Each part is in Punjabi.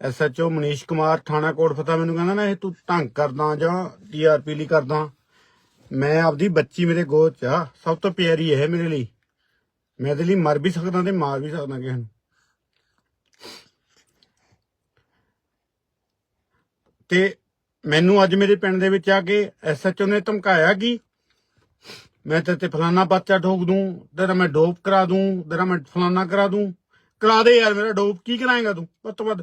ਐਸਐਚਓ ਮਨੀਸ਼ ਕੁਮਾਰ ਥਾਣਾ ਕੋਟ ਫਤਾ ਮੈਨੂੰ ਕਹਿੰਦਾ ਨਾ ਇਹ ਤੂੰ ਢੰਗ ਕਰਦਾ ਜਾਂ ਟੀਆਰਪੀ ਲਈ ਕਰਦਾ। ਮੈਂ ਆਪਦੀ ਬੱਚੀ ਮੇਰੇ ਗੋਦ ਚ ਆ, ਸਭ ਤੋਂ ਪਿਆਰੀ ਹੈ ਮੇਰੇ ਲਈ। ਮੈਂ ਇਹਦੇ ਲਈ ਮਰ ਵੀ ਸਕਦਾ ਤੇ ਮਾਰ ਵੀ ਸਕਦਾ ਕਿਸੇ ਨੂੰ। ਤੇ ਮੈਨੂੰ ਅੱਜ ਮੇਰੇ ਪਿੰਡ ਦੇ ਵਿੱਚ ਆ ਕੇ ਐਸਐਚਓ ਨੇ ਧਮਕਾਇਆ ਕਿ ਮੈਂ ਤੇ ਤੇ ਫਲਾਨਾ ਬੱਚਾ ਠੋਕ ਦੂੰ, ਤੇਰਾ ਮੈਂ ਡੋਪ ਕਰਾ ਦੂੰ, ਤੇਰਾ ਮੈਂ ਫਲਾਨਾ ਕਰਾ ਦੂੰ। ਕਰਾ ਦੇ ਯਾਰ ਮੇਰਾ ਡੋਪ, ਕੀ ਕਰਾਏਗਾ ਤੂੰ? ਵੱਧ ਤੋਂ ਵੱਧ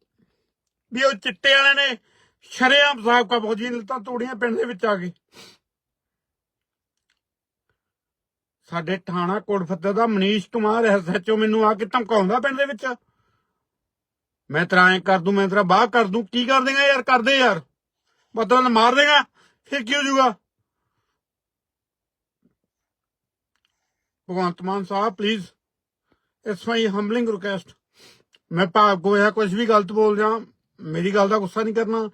ਵੀ ਉਹ ਚਿੱਟੇ ਵਾਲੇ ਨੇ ਸ਼ਰੇਆਮ ਸਾਬਕਾ ਫੌਜੀ ਨੇ ਤਾਂ ਤੋੜੀਆਂ ਪਿੰਡ ਦੇ ਵਿੱਚ ਆ ਕੇ ਸਾਡੇ ਥਾਣਾ ਕੋਟਫੱਤੇ ਦਾ ਮਨੀਸ਼ ਕੁਮਾਰ ਐਸਐਚਓ ਮੈਨੂੰ ਆ ਕੇ ਧਮਕਾਉਂਦਾ ਪਿੰਡ ਦੇ ਵਿੱਚ। ਮੈਂ ਤੇਰਾ ਐਂ ਕਰ ਦੂੰ, ਮੈਂ ਤੇਰਾ ਬਾਹ ਕਰ ਦੂੰ, ਕੀ ਕਰ ਦੇਗਾ ਯਾਰ, ਕਰਦੇ ਯਾਰ। ਮਤਲਬ ਮਾਰ ਦੇਗਾ, ਫਿਰ ਕੀ ਹੋ ਜਾਊਗਾ? Bhagwant Mann Sahib please it's my humbling request ਮੈਂ ਭਾਗ ਕੋ ਜਾਂ ਕੁਝ ਵੀ ਗਲਤ ਬੋਲ ਜਾ ਮੇਰੀ ਗੱਲ ਦਾ ਗੁੱਸਾ ਨਹੀਂ ਕਰਨਾ।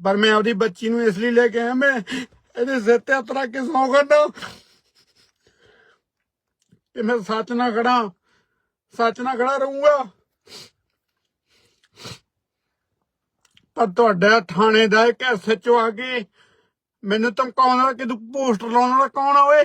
ਪਰ ਮੈਂ ਆਪਦੀ ਬੱਚੀ ਨੂੰ ਇਸ ਲਈ ਲੈ ਕੇ ਆਇਆ, ਮੈਂ ਇਹਦੇ ਸਿਰ ਤੇ ਹੱਥ ਰੱਖ ਕੇ ਸੌਂ ਕੱਢਾਂ ਕਿ ਮੈਂ ਸੱਚ ਨਾਲ ਖੜਾ ਸੱਚ ਨਾਲ ਖੜਾ ਰਹੂੰਗਾ। ਪਰ ਤੁਹਾਡਾ ਥਾਣੇ ਦਾ ਇੱਕ ਐਸਐਚਓ ਆ ਕੇ ਮੈਨੂੰ ਧਮਕਾਉਂਦਾ ਕਿ ਤੂੰ ਪੋਸਟਰ ਲਾਉਣ ਵਾਲਾ ਕੌਣ ਆ ਓਏ?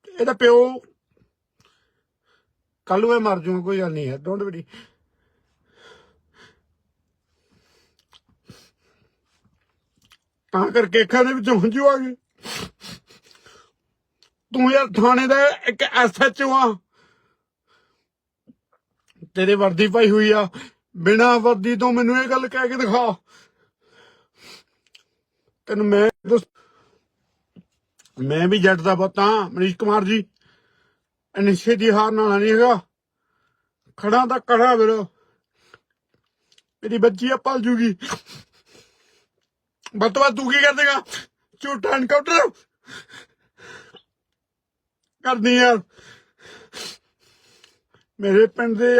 ਇਹਦਾ ਪਿਓ ਕੱਲ ਨੂੰ ਮੈਂ ਮਰ ਜਾਊਂਗਾ, ਕੋਈ ਗੱਲ ਨਹੀਂ ਹੈ ਡੋਂਟ ਵਰੀ ਤਾਂ ਕਰਕੇ ਅੱਖਾਂ ਦੇ ਵਿੱਚੋਂ ਹੰਝੂ ਆ ਗਏ। ਤੂੰ ਯਾਰ ਥਾਣੇ ਦਾ ਇੱਕ ਐਸਐਚਓ ਆ। ਤੇਰੇ ਵਰਦੀ ਪਾਈ ਹੋਈ ਆ। ਬਿਨਾ ਵਰਦੀ ਤੋਂ ਮੈਨੂੰ ਇਹ ਗੱਲ ਕਹਿ ਕੇ ਦਿਖਾ। ਤੈਨੂੰ ਮੈਂ ਮੈਂ ਵੀ ਜੱਟ ਦਾ ਪੁੱਤ ਹਾਂ, ਮਨੀਸ਼ ਕੁਮਾਰ ਜੀ। ਅਨਿਸ਼ੇ ਦੀ ਹਾਰ ਨਾਲ ਨਹੀਂ ਹੈਗਾ। ਖੜਾ ਤਾਂ ਕੜਾ ਵੀਰੋ। ਮੇਰੀ ਬੱਚੀ ਆ, ਪਲ ਜੂਗੀ। ਬਤਵਾ ਤੂੰ ਕੀ ਕਰ ਦੇਗਾ ਝੂਠਾ ਐਨਕਾਊਂਟਰ ਕਰਦੀ ਯਾਰ ਮੇਰੇ ਪਿੰਡ ਦੇ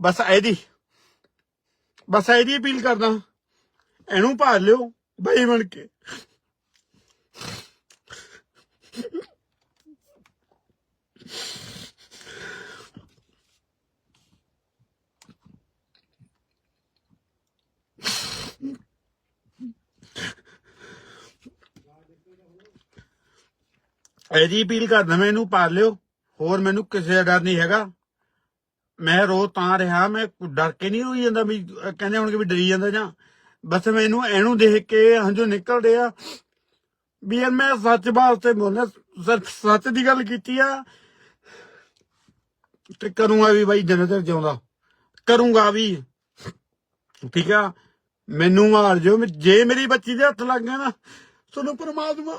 ਬਸ ਇਹਦੀ ਬਸ ਇਹਦੀ ਅਪੀਲ ਕਰਦਾ। ਇਹਨੂੰ ਭਾਲ ਲਿਓ, ਬਈ ਬਣ ਕੇ। ਇਹਦੀ ਅਪੀਲ ਕਰਦਾ ਮੈਂ, ਇਹਨੂੰ ਪਾਲ ਲਿਓ। ਹੋਰ ਮੈਨੂੰ ਕਿਸੇ ਦਾ ਡਰ ਨਹੀਂ ਹੈਗਾ। ਮੈਂ ਰੋ ਤਾਂ ਰਿਹਾ, ਮੈਂ ਡਰ ਕੇ ਨਹੀਂ ਹੋਈ ਜਾਂਦਾ ਵੀ ਕਹਿੰਦੇ ਹੋਣਗੇ ਵੀ ਡਰੀ ਜਾਂਦਾ ਜਾਂ, ਬਸ ਮੈਨੂੰ ਇਹਨੂੰ ਦੇਖ ਕੇ ਹੰਝੂ ਨਿਕਲਦੇ ਆ। ਵੀ ਯਾਰ ਮੈਂ ਸੱਚ ਵਾਸਤੇ ਬੋਲਿਆ, ਸਿਰਫ ਸੱਚ ਦੀ ਗੱਲ ਕੀਤੀ ਆ। ਤੇ ਕਰੂੰਗਾ ਵੀ ਬਾਈ ਜਿੰਨੇ ਤੱਕ ਜਿਉਂਦਾ। ਕਰੂੰਗਾ ਵੀ। ਠੀਕ ਆ? ਮੈਨੂੰ ਮਾਰ ਜੋ ਜੇ ਮੇਰੀ ਬੱਚੀ ਦੇ ਹੱਥ ਲੱਗ ਗਿਆ ਨਾ, ਤੁਹਾਨੂੰ ਪਰਮਾਤਮਾ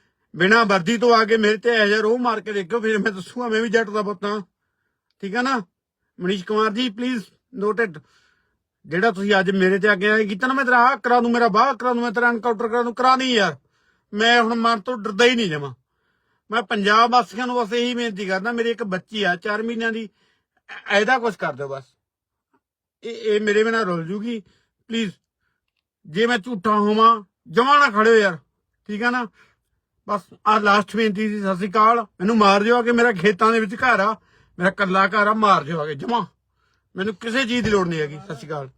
ਬਿਨਾ ਵਰਦੀ ਤੋਂ ਆ ਕੇ ਮੇਰੇ ਤੇ ਇਹੋ ਜਿਹਾ ਰੋਹ ਮਾਰ ਕੇ ਦੇਖਿਓ, ਫਿਰ ਮੈਂ ਦੱਸੂਗਾ, ਮੈਂ ਵੀ ਜੱਟ ਦਾ ਪੁੱਤ ਠੀਕ ਹੈ ਨਾ? ਮਨੀਸ਼ ਕੁਮਾਰ ਜੀ ਪਲੀਜ਼ ਨੋਟਡ ਜਿਹੜਾ ਤੁਸੀਂ ਅੱਜ ਮੇਰੇ ਤੇ ਅੱਗੇ ਆਏ, ਕੀਤਾ ਨਾ ਮੈਂ ਤੇਰਾ ਆਹ ਕਰਾ ਦੂੰ, ਮੇਰਾ ਬਾਹ ਕਰਾ ਦੂੰ, ਮੈਂ ਤੇਰਾ ਐਨਕਾਊਂਟਰ ਕਰਾ ਦੂੰ, ਕਰਾ ਨਹੀਂ ਯਾਰ। ਮੈਂ ਹੁਣ ਮਨ ਤੋਂ ਡਰਦਾ ਹੀ ਨਹੀਂ ਜਮਾ ਮੈਂ ਪੰਜਾਬ ਵਾਸੀਆਂ ਨੂੰ ਬਸ ਇਹੀ ਬੇਨਤੀ ਕਰਦਾ, ਮੇਰੀ ਇੱਕ ਬੱਚੀ ਆ 4 ਮਹੀਨਿਆਂ ਦੀ, ਐ- ਇਹਦਾ ਕੁਝ ਕਰ ਦਿਓ ਬਸ। ਇਹ ਇਹ ਮੇਰੇ ਬਿਨਾਂ ਰੁੱਲ ਜੂਗੀ। ਪਲੀਜ਼ ਜੇ ਮੈਂ ਝੂਠਾ ਹੋਵਾਂ ਜਮਾ ਨਾ ਖੜਿਓ ਯਾਰ। ਠੀਕ ਆ ਨਾ? ਬਸ ਆ ਲਾਸਟ ਬੇਨਤੀ ਸੀ, ਸਤਿ ਸ਼੍ਰੀ ਅਕਾਲ। ਮੈਨੂੰ ਮਾਰ ਦਿਓ ਆ ਕਿ ਮੇਰਾ ਖੇਤਾਂ ਦੇ ਵਿੱਚ ਘਰ ਆ। ਮੇਰਾ ਕੱਲਾ ਘਰ ਆ, ਮਾਰ ਦਿਓ ਆ ਕੇ, ਜਮਾ। ਮੈਨੂੰ ਕਿਸੇ ਚੀਜ਼ ਦੀ ਲੋੜ ਨਹੀਂ ਹੈਗੀ, ਸਤਿ ਸ਼੍ਰੀ ਅਕਾਲ।